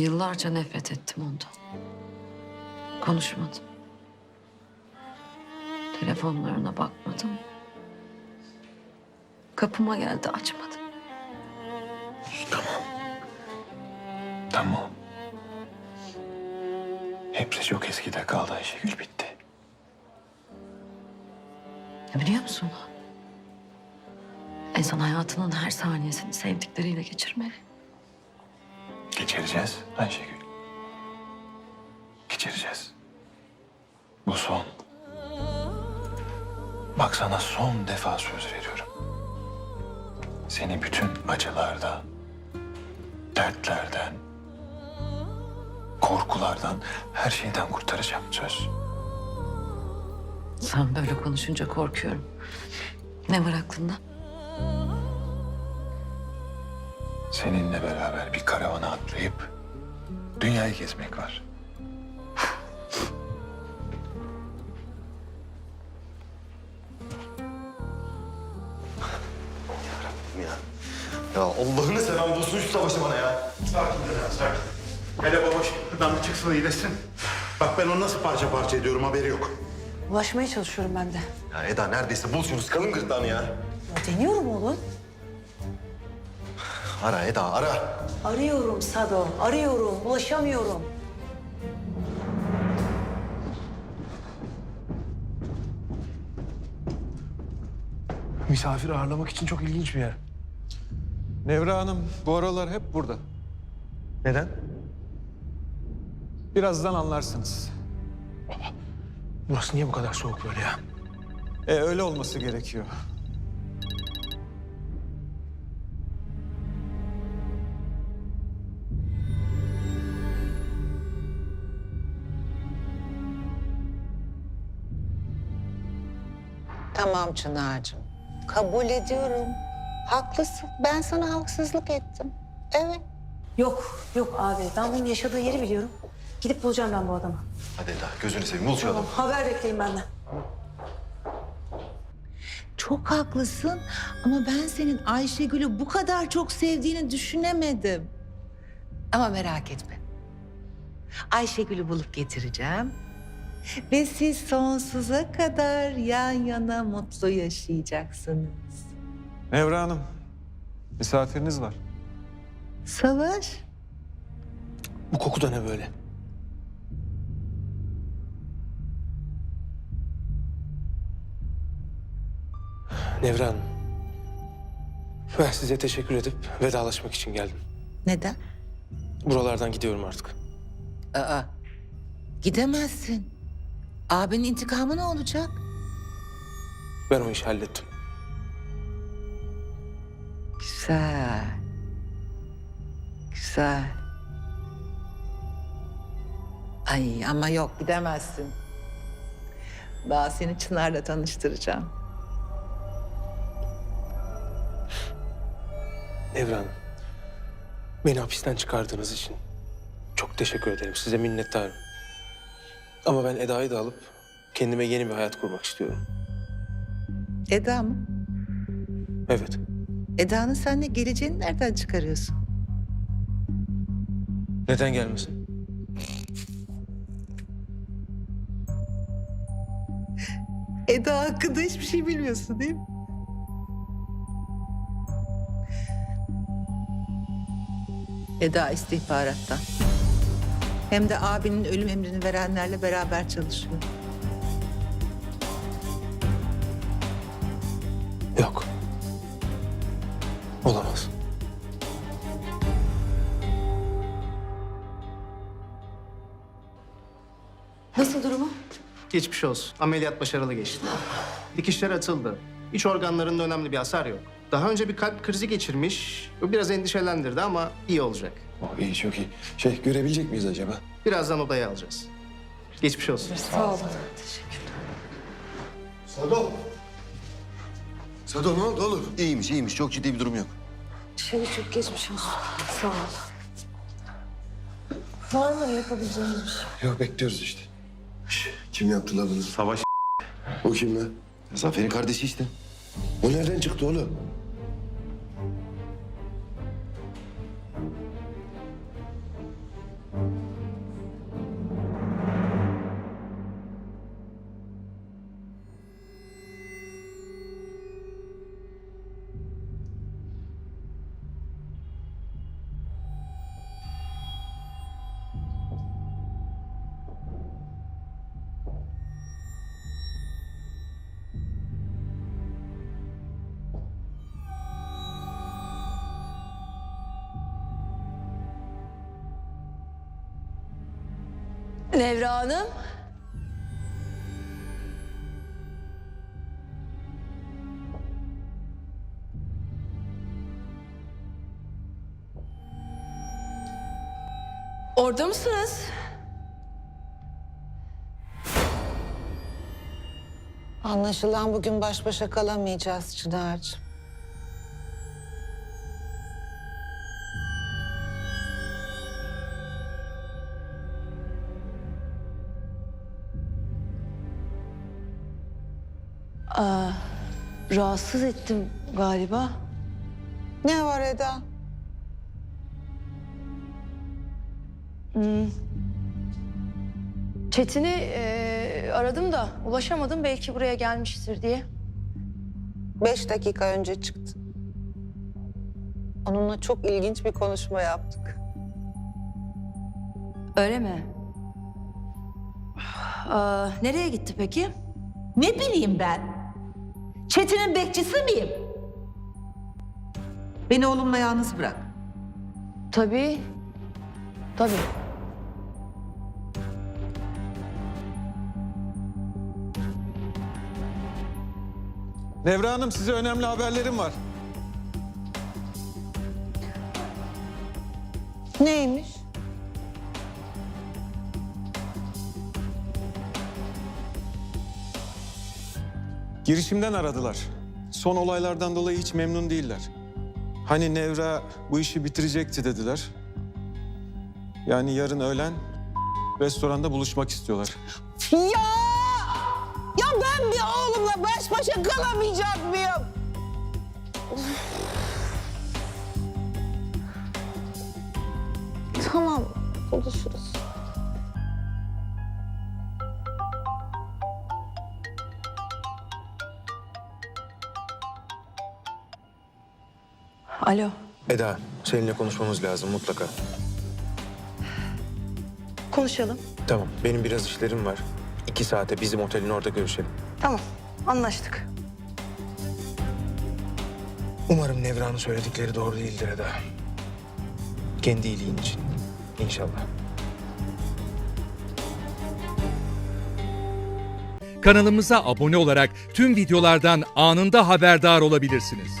Yıllarca nefret ettim ondan. Konuşmadım. Telefonlarına bakmadım. Kapıma geldi açmadım. Tamam. Hepsi çok eskide kaldı Ayşegül bitti. Ya biliyor musun? İnsan hayatının her saniyesini sevdikleriyle geçirmeli. Geçireceğiz Ayşegül. Geçireceğiz. Bu son. Bak sana son defa söz veriyorum. Seni bütün acılardan, dertlerden, korkulardan, her şeyden kurtaracağım söz. Sen böyle konuşunca korkuyorum. Ne var aklında? Seninle beraber bir karavana atlayıp dünyayı gezmek var. Ya, ya Allah'ını seven bulsun şu savaşı bana ya. Sakin dede, sakin. Hele babaş buradan bir çıksın iyileşsin. Bak ben onu nasıl parça parça ediyorum haberi yok. Ulaşmaya çalışıyorum ben de. Ya Eda neredeyse bul şunu sıkalım gırtlağını ya. Ya deniyorum oğlum. Ara Eda ara. Arıyorum Sado, arıyorum. Ulaşamıyorum. Misafir ağırlamak için çok ilginç bir yer. Nevra Hanım bu aralar hep burada. Neden? Birazdan anlarsınız. Burası niye bu kadar soğuk böyle ya? E öyle olması gerekiyor. Tamam Çınar'cığım. Kabul ediyorum. Haklısın. Ben sana haksızlık ettim. Evet. Yok, yok abi. Ben bunun yaşadığı yeri biliyorum. Gidip bulacağım ben bu adamı. Hadi Eda gözünü seveyim bul şu Tamam, adamı. haber bekleyin benden. Çok haklısın ama ben senin Ayşegül'ü bu kadar çok sevdiğini düşünemedim. Ama merak etme. Ayşegül'ü bulup getireceğim. Ve siz sonsuza kadar yan yana mutlu yaşayacaksınız. Nevra Hanım misafiriniz var. Savaş. Bu koku da ne böyle? Nevra Hanım. Ben size teşekkür edip vedalaşmak için geldim. Neden? Buralardan gidiyorum artık. Aa, gidemezsin. Abinin intikamı ne olacak? Ben o işi hallettim. Güzel. Güzel. Ay ama yok gidemezsin. Daha seni Çınar'la tanıştıracağım. Nevra Hanım. Beni hapisten çıkardığınız için çok teşekkür ederim. Size minnettarım. Ama ben Eda'yı da alıp kendime yeni bir hayat kurmak istiyorum. Eda mı? Evet. Eda'nın seninle geleceğini nereden çıkarıyorsun? Neden gelmesin? Eda hakkında hiçbir şey bilmiyorsun değil mi? Eda istihbaratta. Hem de abinin ölüm emrini verenlerle beraber çalışıyor. Yok. Olamaz. Nasıl durumu? Geçmiş olsun. Ameliyat başarılı geçti. Dikişler atıldı. İç organlarında önemli bir hasar yok. Daha önce bir kalp krizi geçirmiş. Bu biraz endişelendirdi ama iyi olacak. Oh, iyi çok iyi. Şey görebilecek miyiz acaba? Birazdan odaya alacağız. Geçmiş olsun. Sado. Sado ne oldu oğlum? İyiymiş iyiymiş çok ciddi bir durum yok. Şey çok geçmiş olsun. Sağ ol. Var mı yapabileceğimiz bir şey? Yok bekliyoruz işte. Kim yaptı lan bunu? Savaş O kim lan? Zafer'in kardeşi işte. O nereden çıktı oğlum? Nevra Hanım. Orada mısınız? Anlaşılan bugün baş başa kalamayacağız Çınar'cığım. Rahatsız ettim galiba. Ne var Eda? Çetin'i e, aradım da ulaşamadım. Belki buraya gelmiştir diye. Beş dakika önce çıktı. Onunla çok ilginç bir konuşma yaptık. Öyle mi? Aa, nereye gitti peki? Ne bileyim ben? Çetin'in bekçisi miyim? Beni oğlumla yalnız bırak. Tabii. Tabii. Nevra Hanım size önemli haberlerim var. Neymiş? Girişimden aradılar. Son olaylardan dolayı hiç memnun değiller. Hani Nevra bu işi bitirecekti dediler. Yani yarın öğlen restoranda buluşmak istiyorlar. Ya! Ya ben bir oğlumla baş başa kalamayacak mıyım? Tamam, buluşuruz. Alo. Eda, seninle konuşmamız lazım mutlaka. Konuşalım. Tamam, benim biraz işlerim var. İki saate bizim otelin orada görüşelim. Tamam. Anlaştık. Umarım Nevra'nın söyledikleri doğru değildir Eda. Kendi iyiliğin için. İnşallah. Kanalımıza abone olarak tüm videolardan anında haberdar olabilirsiniz.